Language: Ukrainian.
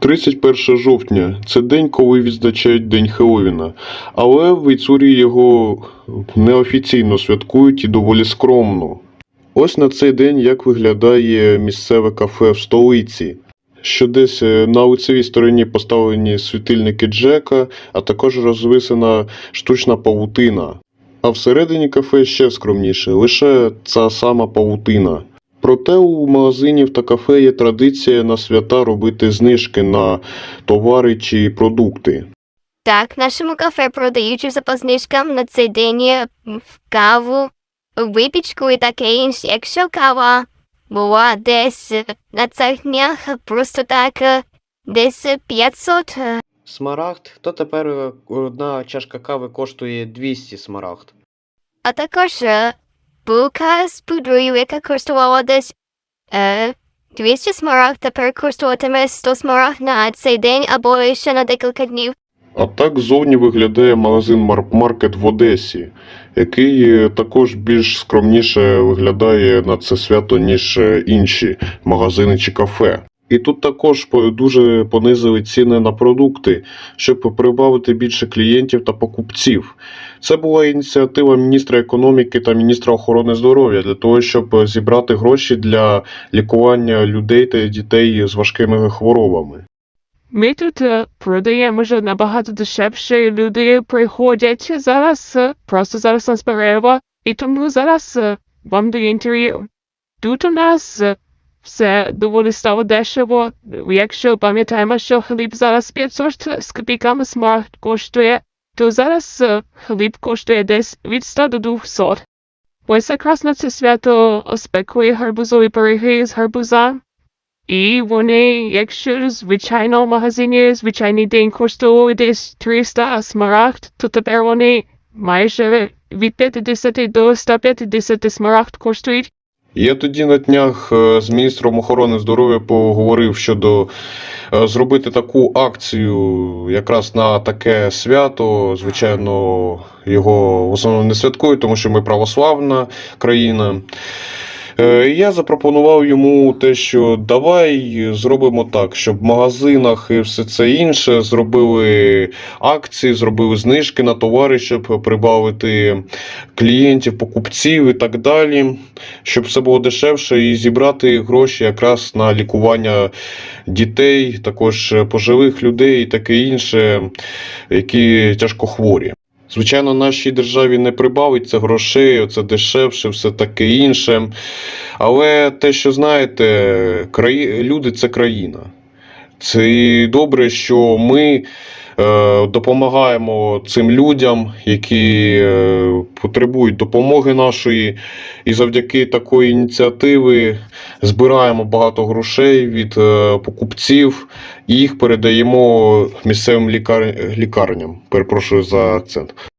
31 жовтня це день, коли відзначають День Хеллоуіна, але в Іцурі його неофіційно святкують і доволі скромно. Ось на цей день як виглядає місцеве кафе в столиці, що десь е, на лицевій стороні поставлені світильники Джека, а також розвисена штучна павутина. А всередині кафе ще скромніше, лише ця сама павутина. Проте у магазинів та кафе є традиція на свята робити знижки на товари чи продукти. Так, в нашому кафе продають за по знижкам на цей день е, каву, випічку і таке інше. Якщо кава була десь е, на цих днях просто так е, десь е, 500 е, Смарагд, то тепер е, одна чашка кави коштує 200 смарагд. А також булка з пудрою, яка коштувала десь е, 200 смарагд, тепер коштуватиме 100 смарагд на цей день або ще на декілька днів. А так зовні виглядає магазин Мар- Маркет в Одесі, який також більш скромніше виглядає на це свято, ніж інші магазини чи кафе. І тут також дуже понизили ціни на продукти, щоб прибавити більше клієнтів та покупців. Це була ініціатива міністра економіки та міністра охорони здоров'я для того, щоб зібрати гроші для лікування людей та дітей з важкими хворобами. Ми тут е, продаємо вже набагато дешевше, люди приходять зараз, е, просто зараз нас перерва, і тому зараз е, вам даю інтерв'ю. Тут у нас все доволі стало дешево. Якщо пам'ятаємо, що хліб зараз 500 з копійками смарт коштує, то зараз е, хліб коштує десь від 100 до 200. Ось якраз на це свято спекли гарбузові пироги з гарбуза. І вони, якщо звичайно в магазині звичайний день коштували десь 300 смарагд, то тепер вони майже від 50 до 150 смарагд коштують. Я тоді на днях е, з міністром охорони здоров'я поговорив щодо е, зробити таку акцію якраз на таке свято. Звичайно, його в основному не святкують, тому що ми православна країна. Е, Я запропонував йому те, що давай зробимо так, щоб в магазинах і все це інше зробили акції, зробили знижки на товари, щоб прибавити клієнтів, покупців і так далі щоб все було дешевше і зібрати гроші якраз на лікування дітей, також пожилих людей і таке інше, які тяжко хворі. Звичайно, нашій державі не прибавиться грошей, це дешевше, все таке інше. Але те, що знаєте, краї... люди це країна. Це добре, що ми допомагаємо цим людям, які е, потребують допомоги нашої. І завдяки такої ініціативи збираємо багато грошей від е, покупців і їх передаємо місцевим лікар... лікарням. Перепрошую за акцент.